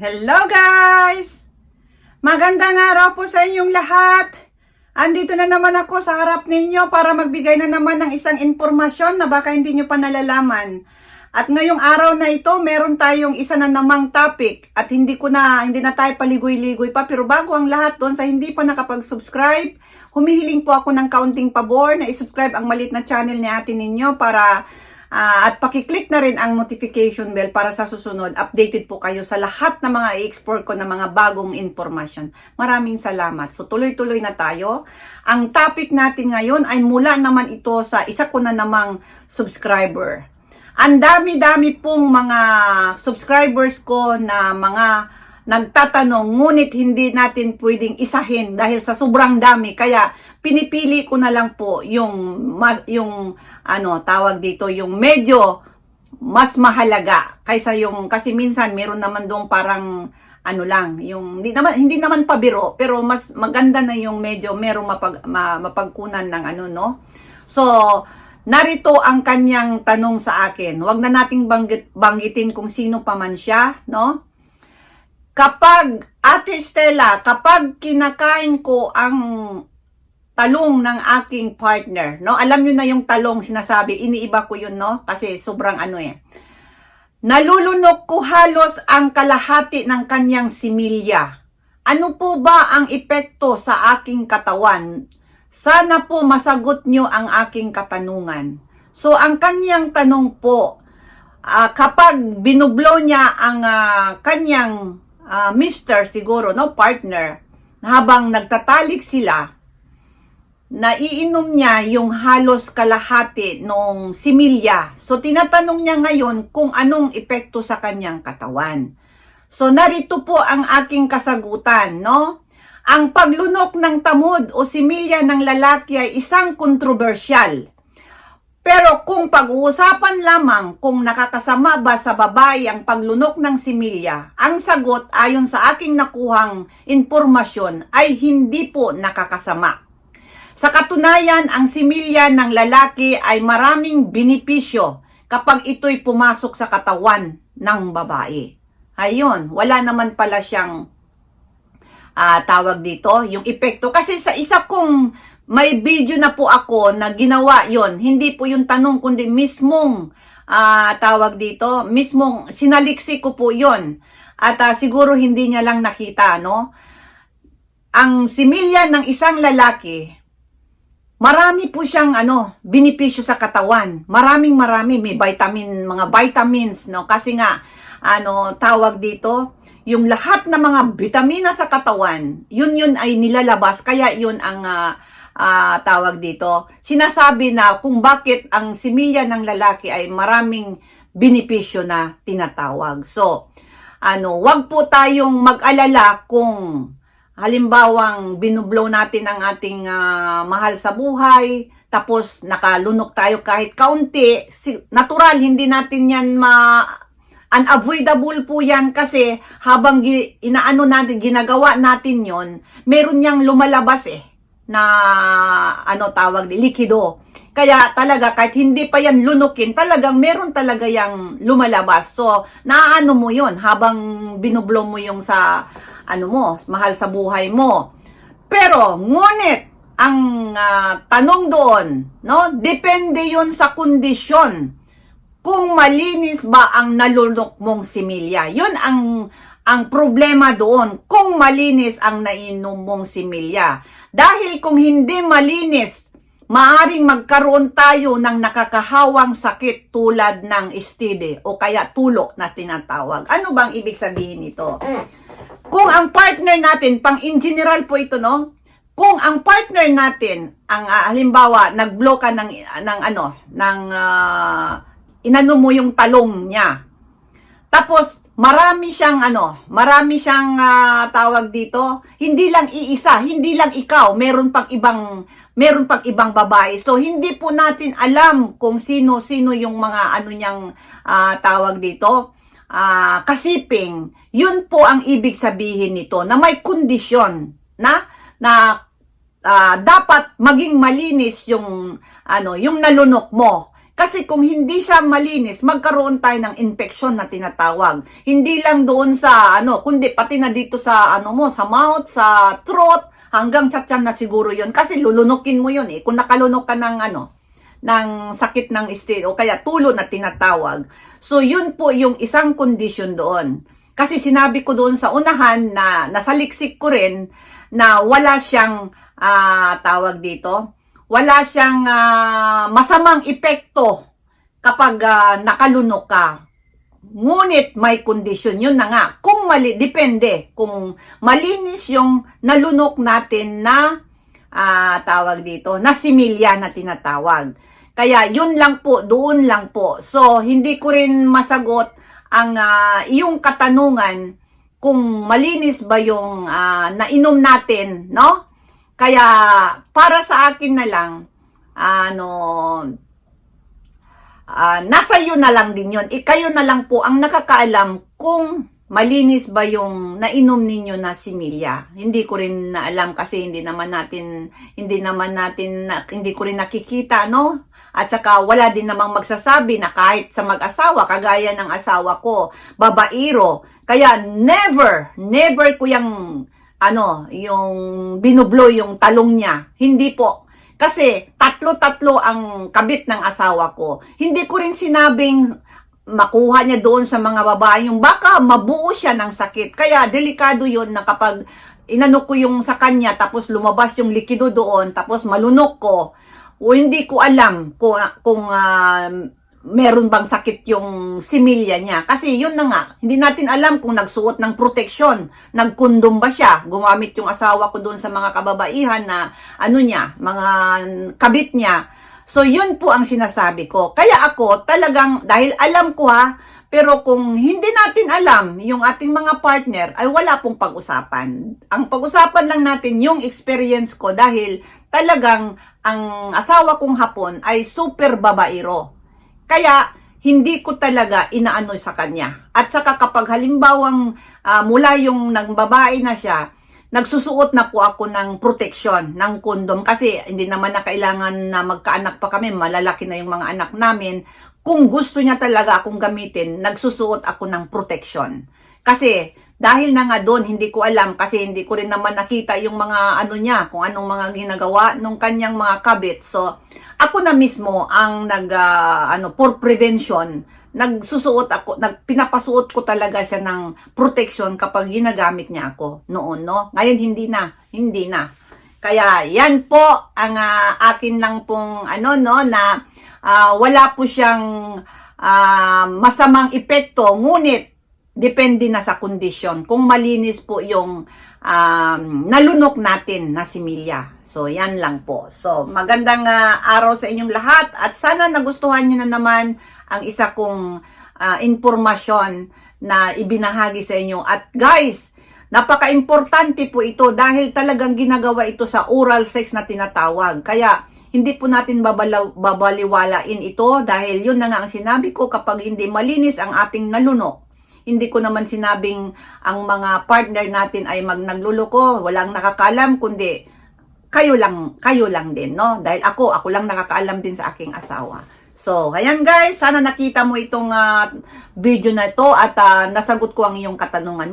Hello guys! Magandang araw po sa inyong lahat. Andito na naman ako sa harap ninyo para magbigay na naman ng isang impormasyon na baka hindi nyo pa nalalaman. At ngayong araw na ito, meron tayong isa na namang topic at hindi ko na hindi na tayo paligoy-ligoy pa pero bago ang lahat doon sa hindi pa nakapag-subscribe, humihiling po ako ng kaunting pabor na i-subscribe ang malit na channel ni atin ninyo para Ah, at pakiclick na rin ang notification bell para sa susunod, updated po kayo sa lahat ng mga i-export ko na mga bagong information. Maraming salamat. So tuloy-tuloy na tayo. Ang topic natin ngayon ay mula naman ito sa isa ko na namang subscriber. Ang dami-dami pong mga subscribers ko na mga nagtatanong ngunit hindi natin pwedeng isahin dahil sa sobrang dami. Kaya pinipili ko na lang po yung yung ano tawag dito yung medyo mas mahalaga kaysa yung kasi minsan meron naman doong parang ano lang yung hindi naman hindi naman pabiro pero mas maganda na yung medyo merong mapag, ma, mapagkunan ng ano no? So narito ang kanyang tanong sa akin. Wag na nating banggit, banggitin kung sino pa man siya no kapag Ate Stella, kapag kinakain ko ang talong ng aking partner, no? Alam niyo na yung talong sinasabi, iniiba ko yun, no? Kasi sobrang ano eh. Nalulunok ko halos ang kalahati ng kanyang similya. Ano po ba ang epekto sa aking katawan? Sana po masagot niyo ang aking katanungan. So, ang kanyang tanong po, ah, kapag binublow niya ang ah, kanyang ah, mister siguro, no, partner, habang nagtatalik sila, naiinom niya yung halos kalahati nung similya. So, tinatanong niya ngayon kung anong epekto sa kanyang katawan. So, narito po ang aking kasagutan, no? Ang paglunok ng tamod o similya ng lalaki ay isang kontrobersyal. Pero kung pag-uusapan lamang kung nakakasama ba sa babae ang paglunok ng similya, ang sagot ayon sa aking nakuhang impormasyon ay hindi po nakakasama. Sa katunayan, ang similya ng lalaki ay maraming binipisyo kapag ito'y pumasok sa katawan ng babae. Ayun, wala naman pala siyang ah, tawag dito, yung epekto. Kasi sa isa kong may video na po ako na ginawa yon hindi po yung tanong, kundi mismong ah, tawag dito, mismong sinaliksi ko po yon At ah, siguro hindi niya lang nakita, no? Ang similya ng isang lalaki, Marami po siyang ano, binipisyo sa katawan. Maraming marami, may vitamin, mga vitamins, no? Kasi nga ano, tawag dito, yung lahat ng mga vitamina sa katawan, yun yun ay nilalabas kaya yun ang ah, ah, tawag dito. Sinasabi na kung bakit ang similya ng lalaki ay maraming binipisyo na tinatawag. So, ano, wag po tayong mag-alala kung halimbawang binublow natin ang ating ah, mahal sa buhay, tapos nakalunok tayo kahit kaunti, natural, hindi natin yan ma... Unavoidable po yan kasi habang inaano natin, ginagawa natin yon meron niyang lumalabas eh na ano tawag di likido. Kaya talaga kahit hindi pa yan lunukin, talagang meron talaga yang lumalabas. So, naaano mo yon habang binublow mo yung sa ano mo, mahal sa buhay mo. Pero, ngunit, ang ah, tanong doon, no, depende yon sa kondisyon. Kung malinis ba ang nalunok mong similya. Yun ang ang problema doon. Kung malinis ang nainom mong similya. Dahil kung hindi malinis, maaring magkaroon tayo ng nakakahawang sakit tulad ng STD o kaya tulo na tinatawag. Ano bang ibig sabihin nito? kung ang partner natin, pang in general po ito, no? Kung ang partner natin, ang ah, halimbawa, nag-blow ka ng, ng ano, ng, ah, inano mo yung talong niya. Tapos, marami siyang ano, marami siyang ah, tawag dito, hindi lang iisa, hindi lang ikaw, meron pang ibang meron pang ibang babae. So hindi po natin alam kung sino-sino yung mga ano niyang ah, tawag dito, ah, kasiping. Yun po ang ibig sabihin nito na may kondisyon na na ah, dapat maging malinis yung ano, yung nalunok mo. Kasi kung hindi siya malinis, magkaroon tayo ng infection na tinatawag. Hindi lang doon sa ano, kundi pati na dito sa ano mo, sa mouth, sa throat, hanggang sa tiyan na siguro yon Kasi lulunukin mo yon eh. Kung nakalunok ka ng ano, ng sakit ng state o kaya tulo na tinatawag. So yun po yung isang condition doon. Kasi sinabi ko doon sa unahan na nasaliksik ko rin na wala siyang ah, tawag dito, wala siyang ah, masamang epekto kapag ah, nakalunok ka. Ngunit may condition yun na nga. Kung mali, depende. Kung malinis yung nalunok natin na ah, tawag dito, na similya na tinatawag. Kaya yun lang po, doon lang po. So, hindi ko rin masagot ang ah, iyong katanungan kung malinis ba yung ah, nainom natin, no? Kaya para sa akin na lang, ano, ah, nasa iyo na lang din yun. Ikayo na lang po ang nakakaalam kung malinis ba yung nainom ninyo na similya. Hindi ko rin na alam kasi hindi naman natin, hindi naman natin, na- hindi ko rin nakikita, no? At saka wala din namang magsasabi na kahit sa mag-asawa, kagaya ng asawa ko, babairo. Kaya never, never ko yung, ano, yung binublo yung talong niya. Hindi po. Kasi tatlo-tatlo ang kabit ng asawa ko. Hindi ko rin sinabing makuha niya doon sa mga babae yung baka mabuo siya ng sakit. Kaya delikado yon na kapag inano ko yung sa kanya tapos lumabas yung likido doon tapos malunok ko o hindi ko alam kung, kung ah, meron bang sakit yung similya niya. Kasi yun na nga, hindi natin alam kung nagsuot ng proteksyon, nagkondom ba siya, gumamit yung asawa ko doon sa mga kababaihan na ano niya, mga kabit niya. So yun po ang sinasabi ko. Kaya ako talagang, dahil alam ko ha, pero kung hindi natin alam yung ating mga partner, ay wala pong pag-usapan. Ang pag-usapan lang natin yung experience ko dahil talagang ang asawa kong hapon ay super babairo. Kaya hindi ko talaga inaano sa kanya. At saka kapag halimbawang ah, mula yung nagbabae na siya, nagsusuot na po ako ng protection, ng kondom. Kasi hindi naman na kailangan na magkaanak pa kami, malalaki na yung mga anak namin. Kung gusto niya talaga akong gamitin, nagsusuot ako ng protection. Kasi dahil na nga doon, hindi ko alam kasi hindi ko rin naman nakita yung mga ano niya, kung anong mga ginagawa nung kanyang mga kabit. So, ako na mismo ang nag ah, ano for prevention. Nagsusuot ako nag pinapasuot ko talaga siya ng protection kapag ginagamit niya ako noon no? Ngayon hindi na hindi na. Kaya yan po ang ah, akin lang pong ano no na ah, wala po siyang ah, masamang epekto. Ngunit depende na sa kondisyon kung malinis po yung um, nalunok natin na similya. So, yan lang po. So, magandang ah, araw sa inyong lahat at sana nagustuhan nyo na naman ang isa kong ah, impormasyon na ibinahagi sa inyo. At guys, napaka-importante po ito dahil talagang ginagawa ito sa oral sex na tinatawag. Kaya, hindi po natin babalaw, babaliwalain ito dahil yun na nga ang sinabi ko kapag hindi malinis ang ating nalunok, hindi ko naman sinabing ang mga partner natin ay magnagluloko, walang nakakalam kundi kayo lang, kayo lang din, no? Dahil ako, ako lang nakakaalam din sa aking asawa. So, ayan guys, sana nakita mo itong ah, video na ito at ah, nasagot ko ang iyong katanungan.